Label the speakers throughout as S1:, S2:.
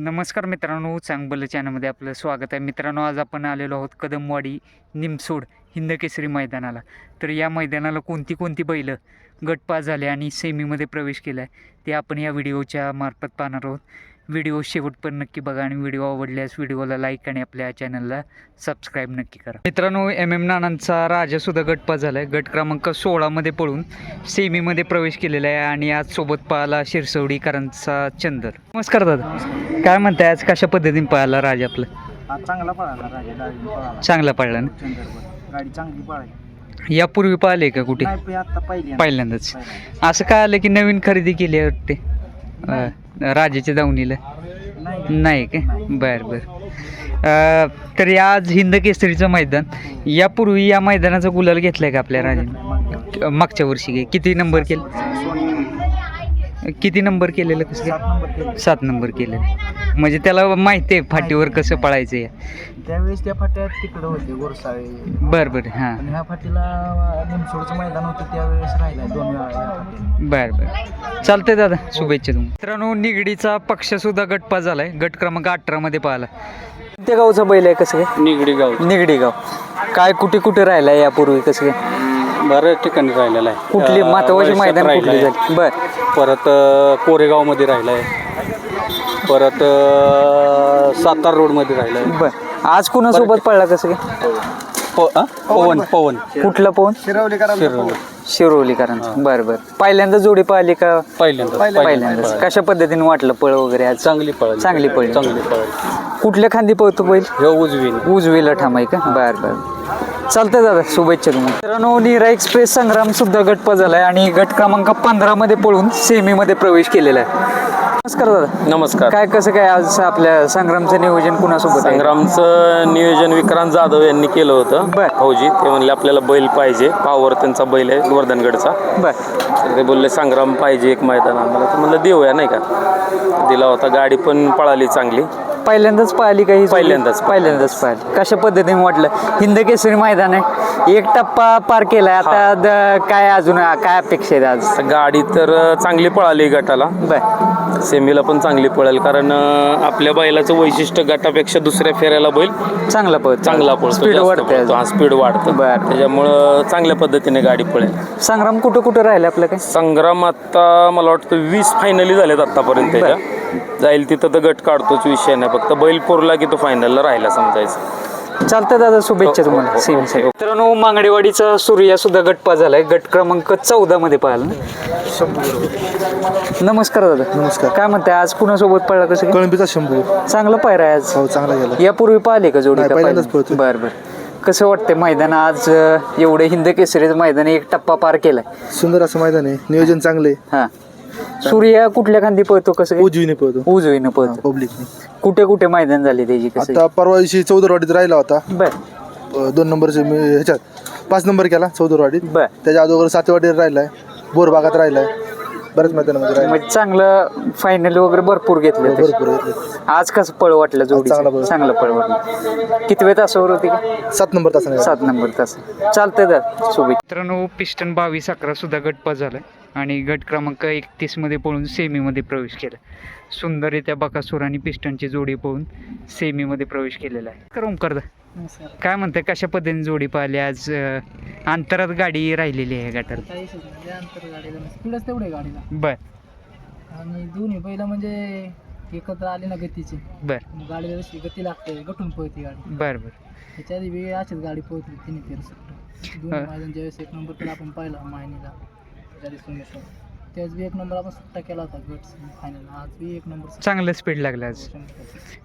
S1: नमस्कार मित्रांनो चांगबल चॅनलमध्ये आपलं स्वागत आहे. मित्रांनो आज आपण आलेलो आहोत कदमवाडी निमसोड हिंदकेसरी मैदानाला. तर या मैदानाला कोणती कोणती बैलं गटपास झाले आणि सेमीमध्ये प्रवेश केला आहे ते आपण या व्हिडिओच्या मार्फत पाहणार आहोत. व्हिडिओ शेवटपर्यंत नक्की बघा आणि व्हिडिओ आवडल्यास व्हिडिओला लाईक आणि आपल्या चॅनलला सबस्क्राईब नक्की करा. मित्रांनो एम एम नानांचा राजासुद्धा गटपास झाला आहे गट क्रमांक सोळामध्ये पळून सेमीमध्ये प्रवेश केलेला आहे आणि आज सोबत पाहिला शिरसवडीकरांचा चंदर. नमस्कार दादा. काय म्हणताय आज कशा पद्धतीने पळाला राजा आपलं?
S2: चांगला पळाला राजा
S1: चांगला पळला ना?
S2: गाडी चांगली पळाली.
S1: यापूर्वी पाहिले का कुठे?
S2: नाही पण आता पहिली
S1: पहिल्यांदाच. असं काय आलं की नवीन खरेदी केली आहे वाटते? राजाच्या दावणीला?
S2: नाही
S1: नाही काय बर बर. तर तरी आज हिंद केसरीचं मैदान. यापूर्वी या मैदानाचा गुलाल घेतलाय का आपल्या राजाने? मागच्या वर्षी किती नंबर केला? किती नंबर केलेलं कसं
S2: सात? नंबर केले
S1: सात नंबर केलेलं. म्हणजे त्याला माहिती आहे फाटीवर कसं पळायचं या
S2: त्यावेळेस त्या फाट्यात तिकडं होते गोरसाळे
S1: बर बर हां.
S2: आणि ह्या फाटीला निमसोडचं मैदान होतं त्यावेळेस राहिला दोन वेळा
S1: बर बर. चालतंय दादा शुभेच्छा तुम्ही मित्रांनो निगडीचा पक्ष सुद्धा गटपा झालाय. गट क्रमांक अठरा मध्ये पाहिला. कोणत्या गावचा बैल आहे कसं काय?
S3: निगडी गाव.
S1: निगडी गाव. काय कुठे कुठे राहिलाय यापूर्वी कसं काय?
S3: बऱ्याच ठिकाणी राहिलेला आहे.
S1: कुठली
S3: अं,
S1: महत्वाची
S3: वैशात
S1: मैदान कुठली
S3: राहिलाय.
S1: झाली? बर.
S3: परत अं, कोरेगावमध्ये राहिलाय. परत अं, सातारा रोडमध्ये राहिलाय.
S1: बर. आज कुणासोबत पडला कसं काय?
S3: प- अं? पवन पवन.
S1: कुठला पोहून
S3: शिरवली.
S1: शिरोलीकरांचा बर बर. पहिल्यांदा जोडी पाहिली का?
S3: पहिल्यांदा
S1: पहिल्यांदाच. कशा पद्धतीने वाटलं पळ वगैरे आज?
S3: चांगली पळाली.
S1: चांगली पळली.
S3: चांगली पळाली.
S1: कुठल्या खांदी पळतो बैल?
S3: हे उजवीन.
S1: उजवीला ठामाय का? बर बर. चालतंय दादा शुभेच्छा तुम्हाला. मित्रांनो नीरा एक्सप्रेस संग्राम सुद्धा गटपा झालाय आणि गट क्रमांक पंधरा मध्ये पळून सेमी मध्ये प्रवेश केलेला आहे नमस्कार दादा.
S3: नमस्कार.
S1: काय कसं काय आज आपल्या संग्रामचं नियोजन कुणासोबत आहे?
S3: संग्रामचं नियोजन विक्रांत जाधव यांनी केलं होतं.
S1: बर.
S3: फौजी ते म्हणले आपल्याला बैल पाहिजे. पावर त्यांचा बैल आहे वर्धनगडचा.
S1: बर.
S3: तर ते बोलले संग्राम पाहिजे एक मैदान आम्हाला तर म्हणलं देऊया नाही का? दिला होता गाडी पण पळाली चांगली.
S1: पहिल्यांदाच पाहिली काही
S3: पहिल्यांदाच.
S1: पहिल्यांदाच पाहिली. कशा पद्धतीने वाटलं? हिंद केसरी मैदान आहे. एक टप्पा पार केलाय. आता द- काय अजून काय अपेक्षा आहेत आज?
S3: गाडी तर चांगली पळाली गटाला.
S1: बर.
S3: सेमीला पण चांगली पळेल कारण अं, आपल्या बैलाचं वैशिष्ट्य गटापेक्षा दुसऱ्या फेऱ्याला बैल
S1: चांगला पळतो.
S3: चांगला पळतो
S1: स्पीड
S3: जास्त
S1: वाढते
S3: पळतो. हा स्पीड वाढतं.
S1: बर.
S3: त्याच्यामुळं चांगल्या पद्धतीने गाडी पळेल.
S1: संग्राम कुठं कुठं राहिले आपलं काय?
S3: संग्राम आता मला वाटतं वीस फायनली झालेत आतापर्यंत त्याच्या. जाईल तिथं तर गट काढतोच विषय नाही. फक्त बैल पुरला की तो फायनलला राहिला समजायचं.
S1: चालतं दादा शुभेच्छा तुम्हाला. सेमीसाठी मित्रांनो मांगडेवाडीचा सूर्या सुद्धा गटपा झालाय. गट क्रमांक चौदा मध्ये पाहिला नमस्कार दादा.
S2: नमस्कार.
S1: काय म्हणताय आज कुणासोबत पडला कसं काय?
S2: कळंबीचा शंभू.
S1: चांगला पायरा आहे आज.
S2: हो चांगला गेला.
S1: यापूर्वी पाहिले का जोडी
S2: नाही,
S1: का
S2: पहिल्यांदाच
S1: पाहिलं?
S2: पळतोय.
S1: बर बर. कसं वाटतंय मैदान आज अं, एवढं हिंद केसरीचं मैदान एक टप्पा पार केलाय.
S2: सुंदर असं मैदान आहे. नियोजन चांगले
S1: हा. सूर्या कुठल्या खांदी पळतो कसं काय?
S2: उजवीने पळतो.
S1: उजवीनं पळतो.
S2: पब्लिकने
S1: कुठे कुठे मैदान झाले त्याची कसं?
S2: आता परवा दिवशी चौदरवाडीत राहिला होता.
S1: बर.
S2: अं, दोन नंबरचे मी ह्याच्यात पाच नंबर केला चौदरवाडीत.
S1: बर.
S2: त्याच्या अगोदर सातवाडीत राहिलाय बोर भागात राहिलाय बऱ्याच मैदानामध्ये राहिलाय.
S1: म्हणजे चांगलं फायनल वगैरे भरपूर घेतले होते.
S2: भरपूर घेतले.
S1: आज कसं पळ वाटलं जोडी
S2: चांगला पळ.
S1: चांगलं पळ वाटलं. किती वेळ तासावर होती? का
S2: सात नंबर तासाने.
S1: सात नंबर तास. चालतंय दा शुभेच्छा. मित्रांनो पिस्टन बावीस अकरा सुद्धा गटपास झालाय. आणि गट क्रमांक एकतीसमध्ये पळून सेमीमध्ये प्रवेश केला. सुंदररित्या बकासूर आणि पिस्टनची जोडी पळून सेमीमध्ये प्रवेश केलेला आहे. करून करदा काय म्हणताय कशा पद्धतीने जोडी पाहिली? आज अंतरात गाडी राहिलेली आहे
S4: गाडीला
S1: बर.
S4: आणि दोन्ही पहिलं म्हणजे एकत्र आले ना गतीचे.
S1: बर.
S4: गाडीला जशी गती लागते गटून पळते गाडी.
S1: बर बर.
S4: त्याच्या आधी बी अशीच गाडी पळतली तिन्ही फेर
S1: हा.
S4: मैदान ज्यावेळेस एक नंबर केला आपण पाहिला मायनीला. त्यावेळेस बी एक नंबर आपण सुट्टा केला होता गट फायनल आज बी एक नंबर
S1: चांगलं स्पीड लागलं आज.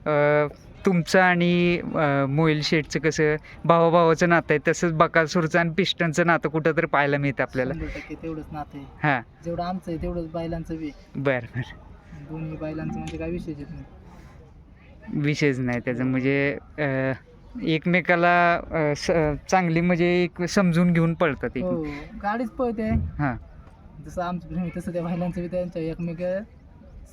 S1: अ, तुमचं आणि अ, मोईल शेटचं कसं भावाभावाचं नातं आहे तसंच बकासूरचं आणि पिस्टनचं नातं कुठं तरी पाहायला मिळतं आपल्याला.
S4: शंभर टक्के तेवढंच नातं आहे.
S1: हां.
S4: जेवढं आमचं आहे तेवढंच बैलांचं बी आहे.
S1: बरं बरं.
S4: दोन्ही बैलांचं म्हणजे काय विषयच येत नाही.
S1: विषयच नाही त्याचं म्हणजे अ, एकमेकाला अ, स चांगली म्हणजे एक समजून घेऊन पळतात एक.
S4: हो गाडीच पळते.
S1: हां.
S4: जसं आमचं प्रेम आहे तसं त्या बैलांचं बी त्यांच्या एकमेक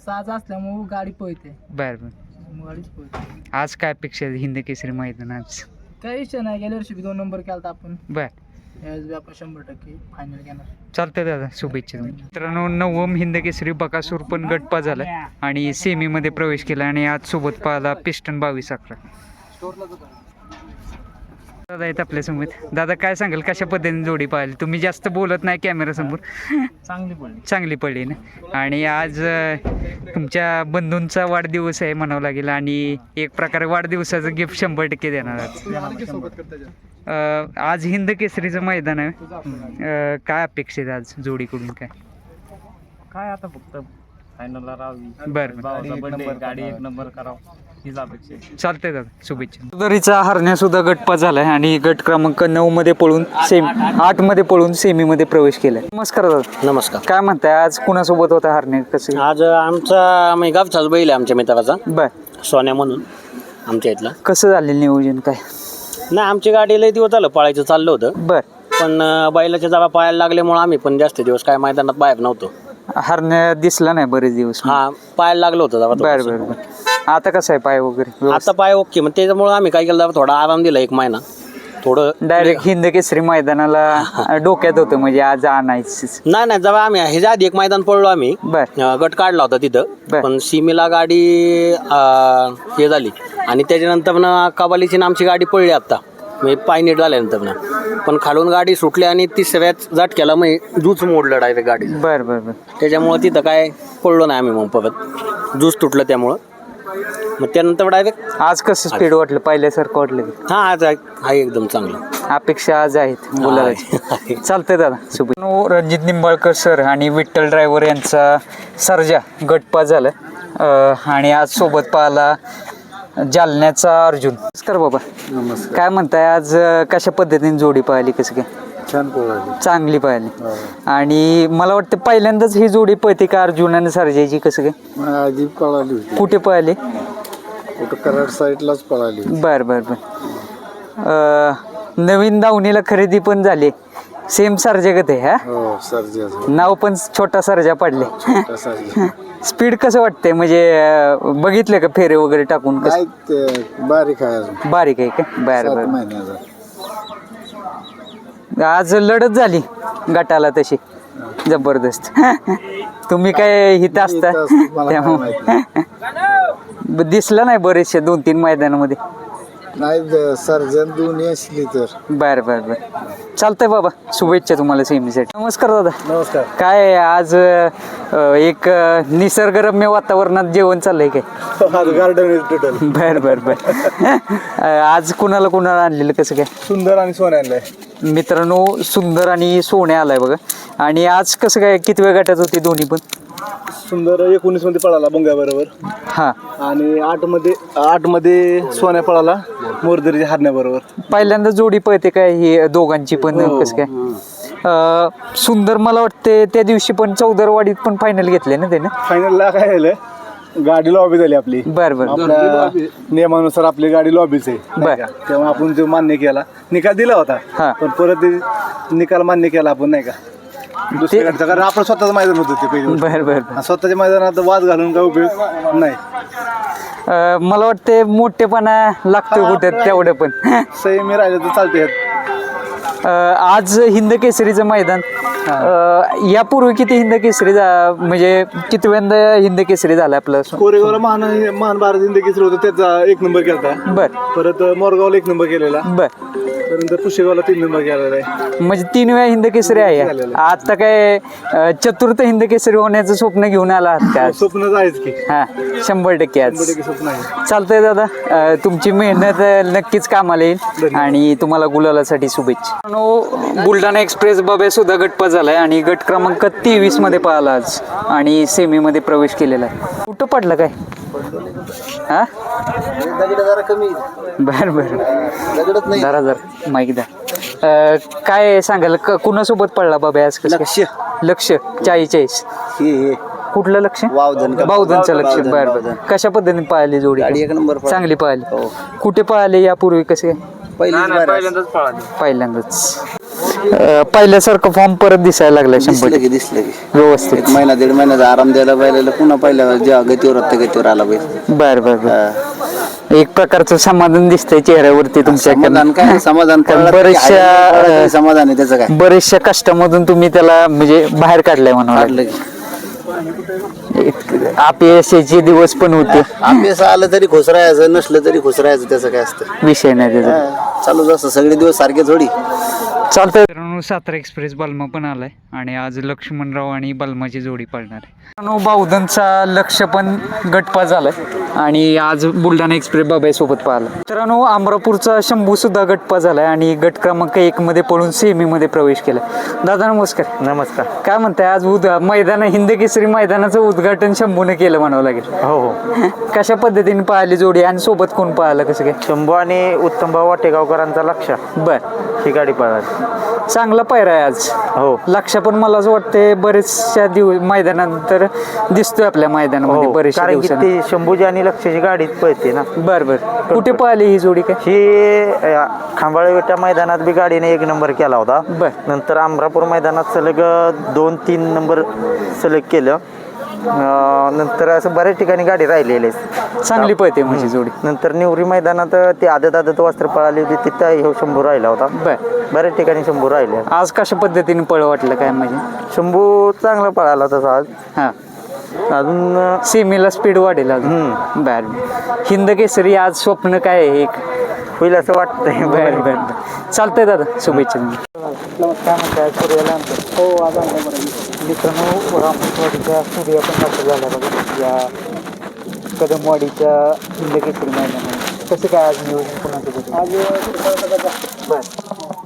S4: साज असल्यामुळं गाडी पळते.
S1: बरं बरं.
S4: मग गाडीच पळते.
S1: आज काय अपेक्षा आहे हिंद केसरी आज?
S4: काही विषय नाही गेल्या वर्षी बी दोन नंबर केला होता आपण.
S1: बरं.
S4: यावेळेस बी आपण शंभर टक्के फायनल घेणार.
S1: चालतंय दादा शुभेच्छा तुम्हाला. मित्रांनो नवम हिंद केसरी बकासूर पण गटपा झाला आणि सेमीमध्ये प्रवेश केला आणि आज सोबत पाहिला पिस्टन बावीस अकरा. दादा आहेत आपल्यासमोर. दादा काय सांगाल? कशा पद्धतीने जोडी पाहिली? तुम्ही जास्त बोलत नाही कॅमेरा समोर.
S2: चांगली पडली.
S1: चांगली पडली ना? आणि आज तुमच्या बंधूंचा वाढदिवस आहे म्हणावं लागेल आणि एक प्रकारे वाढदिवसाचं गिफ्ट शंभर टक्के देणार आज आज हिंद केसरीचं मैदान आहे. काय अपेक्षित आज जोडीकडून काय?
S2: काय आता फक्त फायनलला राहावी
S1: बरं.
S2: गाडी एक नंबर करावं. हीच अपेक्षा आहे.
S1: चालतंय दादा शुभेच्छा. दरीचा हरण्या सुद्धा गटपा झालाय आणि गट क्रमांक नऊ मध्ये पळून सेमी आठमध्ये पळून सेमी मध्ये प्रवेश केलाय. नमस्कार दादा.
S5: नमस्कार.
S1: काय म्हणताय आज कुणासोबत होता हरण्या? कसं?
S5: आज आमचा म्हणजे गावचाच बैल आहे आमच्या मित्राचा.
S1: बर.
S5: सोन्या म्हणून आमच्या इथला.
S1: कसं झालेलं नियोजन काय?
S5: नाही आमची गाडी लय दिवस झालं पळायचं चाललं होतं.
S1: बर.
S5: पण अं, बैलाच्या जागा पायाला लागल्यामुळे आम्ही पण जास्त दिवस काय मैदानात बाहेर नव्हतो.
S1: हरण्या दिसला नाही बरेच दिवस.
S5: हा पायाला लागलं होतं जागा.
S1: बर बर. आता कसं आहे पाय वगैरे?
S5: आता पाय ओके मग त्याच्यामुळे आम्ही काय केलं थोडा आराम दिला एक महिना. थोडं
S1: डायरेक्ट हिंद केसरी मैदानाला डोक्यात होतं म्हणजे आज आणायच
S5: नाही नाही जेव्हा आम्ही ह्याच्या आधी एक मैदान पडलो आम्ही.
S1: बर.
S5: गट काढला होता. तिथं. पण सीमेला गाडी हे झाली. आणि त्याच्यानंतर ना कबालीची ना आमची गाडी पडली आता. म्हणजे पाय नीट झाल्यानंतर ना. पण खालून गाडी सुटली आणि तिसऱ्याच झटक्याला मग जूच मोडलं डायरेक्ट गाडी
S1: बर बर बर.
S5: त्याच्यामुळं तिथं काय पडलो नाही आम्ही मग परत. जूस तुटलं त्यामुळं. मग त्यानंतर डायरेक्ट
S1: आज कसं स्पीड वाटलं? पहिल्यासारखं वाटलं का?
S5: हा आज आहे. आहे एकदम चांगलं.
S1: अपेक्षा आज आहेत मुलाची चालतंय दादा शुभ. रणजित निंबाळकर सर आणि विठ्ठल ड्रायव्हर यांचा सर्जा गटपा झाला. अं, आणि आज सोबत पाहिला जालन्याचा अर्जुन. नमस्कार बाबा.
S2: नमस्कार.
S1: काय म्हणताय? आज अं, कशा पद्धतीने जोडी पाहिली कसं काय?
S2: छान पोळाली
S1: चांगली पाहिली. आणि मला वाटतं पहिल्यांदाच ही जोडी पळते का अर्जुन आणि सर्जाची कसं काय?
S2: आधी पळाली होती.
S1: कुठे पाहिली
S2: कुठं कराड साईडलाच पळाली.
S1: बर बर बर. अं, नवीन दावणीला खरेदी पण झाली. सेम सर्जागत आहे हा?
S2: हो
S1: नाव पण छोटा सर्जा पडले.
S2: सर्जा.
S1: स्पीड कसं वाटतंय? म्हणजे अं, बघितलं का फेरे वगैरे टाकून कसं?
S2: काय ते बारीक आहे अजून.
S1: बारीक आहे का? बर
S2: सात
S1: बर.
S2: महिन्याचा.
S1: आज लढत झाली गटाला तशी जबरदस्त. तुम्ही काय हित असता त्यामुळे. दिसलं नाही बरेचसे दोन तीन मैदानामध्ये.
S2: नाही सर्जन दोन्ही असली तर.
S1: बर बर बर. चालतंय बाबा शुभेच्छा तुम्हाला सेमीसाठी नमस्कार दादा.
S2: नमस्कार.
S1: काय आज अं, एक अं, निसर्गरम्य वातावरणात जेवण चाललंय काय?
S2: गार्डन टोटल
S1: बर बर बर. अं, आज कुणाला कुणाला आणलेलं कसं काय?
S2: सुंदर आणि सोन आणलंय
S1: मित्रांनो सुंदर आणि सोने आलाय बघा. आणि आज कसं काय किती वेळ गटात होती दोन्ही पण?
S2: सुंदर एकोणीसमध्ये पळाला बोंग्या बरोबर
S1: हा.
S2: आणि आठमध्ये आठमध्ये सोन्या पळाला मोरदरीच्या हारण्याबरोबर.
S1: पहिल्यांदा जोडी पळते काय ही दोघांची पण कसं काय? अं, सुंदर मला वाटते त्या दिवशी पण चौदरवाडीत पण फायनल घेतले ना त्याने?
S2: फायनलला काय झालं? गाडी लॉबी झाली आपली.
S1: बर बर.
S2: आपल्या नियमानुसार आपली गाडी लॉबीच आहे.
S1: बर.
S2: तेव्हा आपण जो मान्य केला निकाल दिला होता.
S1: हा.
S2: पण परत ते निकाल मान्य केला आपण नाही का? कारण आपण स्वतःच मैदान होतं ते पहिले
S1: बर बर
S2: आणि स्वतःच्या मैदानात वाद घालून काय उपयोग? नाही.
S1: अं, मला वाटते मोठेपणा लागतो कुठे तेवढं पण.
S2: संयमी राहिले तर चालते
S1: आज हिंद केसरीचं मैदान. अं, यापूर्वी किती हिंद केसरी झा- म्हणजे कितव्यांदा हिंद केसरी झालं आपलं?
S2: कोरेगावला महान महान भारत हिंद केसरी होतं त्याचा एक नंबर केला
S1: बर.
S2: परत मोरगावला एक नंबर केलेला.
S1: बर.
S2: त्यानंतर पुशेगावला तीन नंबर आहे.
S1: म्हणजे तीन वेळा हिंद केसरी आहे आता काय अं, चतुर्थ हिंद केसरी होण्याचं स्वप्न घेऊन आला आहात का? आज?
S2: स्वप्नच आहेच की.
S1: हा शंभर टक्के आज.
S2: शंभर टक्के स्वप्न आहे.
S1: चालतंय दादा अं, तुमची मेहनत अं, नक्कीच कामाला येईल. आणि तुम्हाला गुलालासाठी शुभेच्छा. मित्रांनो, बुलढाणा एक्सप्रेस बाबे सुद्धा गटपा झालाय आणि गट क्रमांक तेवीसमध्ये पाहिला आज आणि सेमी मध्ये प्रवेश केलेला आहे. कुठं पडलं काय? हा?
S2: जरा कमी
S1: बर बर.
S2: दगडच नाही.
S1: जरा जरा. माईक द्या. अं, काय सांगाल क- कुणासोबत पडला बाबा आज कसं
S2: लक्ष
S1: लक्ष. चाळीस चाळीस.
S2: हे हे.
S1: कुठलं लक्ष?
S2: वावधन का?
S1: बावधनचं लक्ष.
S2: वावधन,
S1: बर बर.
S2: वावधन.
S1: कशा पद्धतीने पाहिली जोडी?
S2: एक नंबर पळाली.
S1: चांगली पाहिली
S2: हो.
S1: कुठे पाहिले यापूर्वी कसे
S2: पहिल्यांदाच
S1: पहिल्यांदाच. अं, पहिल्यासारखं फॉर्म परत दिसायला लागला शंभर
S6: दिसलं. की दिसलं की.
S1: व्यवस्थित.
S6: एक महिना दीड महिन्याचा आराम द्यायला पाहिलेलं पुन्हा पहिल्या जेव्हा गतीवर होतं गतीवर आला पाहिजे
S1: बर बर बर. एक प्रकारचं समाधान दिसतंय चेहऱ्यावरती तुमच्या
S2: समाधान काय? समाधान
S1: कारण
S2: कळलं तरी
S1: बरेचशा,
S2: आहे, कळलं तरी
S1: अं,
S2: समाधान आहे त्याचं काय?
S1: बरेचशा कष्टामधून तुम्ही त्याला म्हणजे बाहेर काढलाय म्हणा
S2: काढलं की.
S1: अपयशाचे दिवस पण होते.
S2: अभ्यास आलं तरी खुश राहायचं नसलं तरी खुश राहायचं त्याचं काय असतं?
S1: विषय नाही त्याचा.
S2: चालूच असतं सगळे दिवस सारखे थोडी.
S1: चालतंय. मित्रांनो सातारा एक्सप्रेस बल्मा पण आलाय आणि आज लक्ष्मणराव आणि बल्माची जोडी पळणार आहे. मित्रांनो, बावधनचा लक्ष पण गटपा झालाय. आणि आज बुलढाणा एक्सप्रेस बाबाई सोबत पाहिला. मित्रांनो अमरापूरचा शंभू सुद्धा गटपा झालाय आणि गट क्रमांक एक मध्ये पळून सेमी मध्ये प्रवेश केलाय. दादा नमस्कार.
S6: नमस्कार.
S1: काय म्हणताय आज उद मैदान हिंद केसरी मैदानाचं उद्घाटन शंभूने केलं म्हणावं लागेल.
S6: हो हो.
S1: कशा पद्धतीने पाहिली जोडी आणि सोबत कोण पाहिलं कसं काय?
S6: शंभू आणि उत्तमभाऊ वाटेगावकरांचा लक्ष.
S1: बर.
S6: ही गाडी पळाली.
S1: चांगला पायरा आहे आज.
S6: हो.
S1: लक्ष पण मला असं वाटते बरेचशा दिवस मैदानानंतर दिसतोय आपल्या मैदानामध्ये
S6: हो
S1: बरेचशा
S6: कारण की
S1: दिवसांनी.
S6: ती शंभूजी आणि लक्षची गाडीत पळते ना.
S1: बर बर. कुठे पाहिली ही जोडी काय?
S6: ही खांबाळे विटा मैदानात बी गाडीने एक नंबर केला होता.
S1: बर.
S6: नंतर अमरापूर मैदानात सलग दोन तीन नंबर सलग केलं. अ, नंतर असं बऱ्याच ठिकाणी गाडी राहिलेली आहे.
S1: चांगली पळते म्हणजे जोडी.
S6: नंतर निवरी मैदानात ती आदत आदत वस्त्र पळाली होती तिथं हे शंभू राहिला होता.
S1: बर.
S6: बऱ्याच ठिकाणी शंभू राहिले.
S1: आज कशा पद्धतीने पळ वाटलं काय म्हणजे?
S6: शंभू चांगला पळाला तसा आज.
S1: हा.
S6: अजून अ,
S1: सीमेला स्पीड वाढेल अजून. बर. हिंद केसरी आज स्वप्न काय आहे एक?
S6: होईल असं वाटतंय.
S1: बर बर चालतंय दादा शुभेच्छा. हो आज मित्रांनो रामवाडीच्या सूर्या पण दाखल झाला बघा या कदमवाडीच्या केसरी मैदानात कसं काय आज नियोजन कोणाचं आज बर.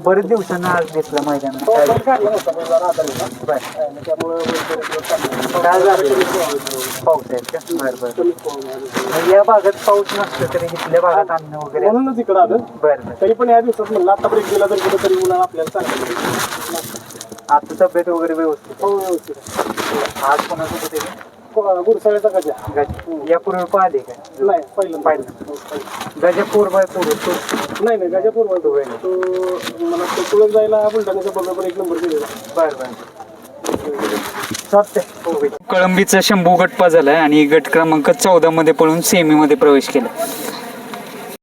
S1: बरेच दिवसांना आज घेतलं मैदान. झालं? पाऊस आहे का? बरं बरं. या भागात पाऊस नसतो तरी इथल्या भागात अन्न वगैरे
S2: म्हणूनच इकडं आलं.
S1: बरं बरं.
S2: तरी पण या दिवसात म्हणलं आता ब्रेक दिला तर कुठेतरी उन्हाळा आपल्याला चांगला
S1: आता तब्येत वगैरे व्यवस्थित
S2: हो व्यवस्थित
S1: आज कोणासोबत आहे?
S2: गुरसाळ्याचा गजा.
S1: गजा. यापूर्वी पाहिले का?
S2: नाही पहिलं
S1: पाहिलं. गजा फोर बाय फोर
S2: नाही नाही गजापूर तो. मला तो जायला बुलढाण्याच्या बरोबर एक नंबर दिलेला
S1: बर बर. कळंबीचा शंभू गटपा झालाय आणि गट क्रमांक चौदा मध्ये पळून सेमी मध्ये प्रवेश केला.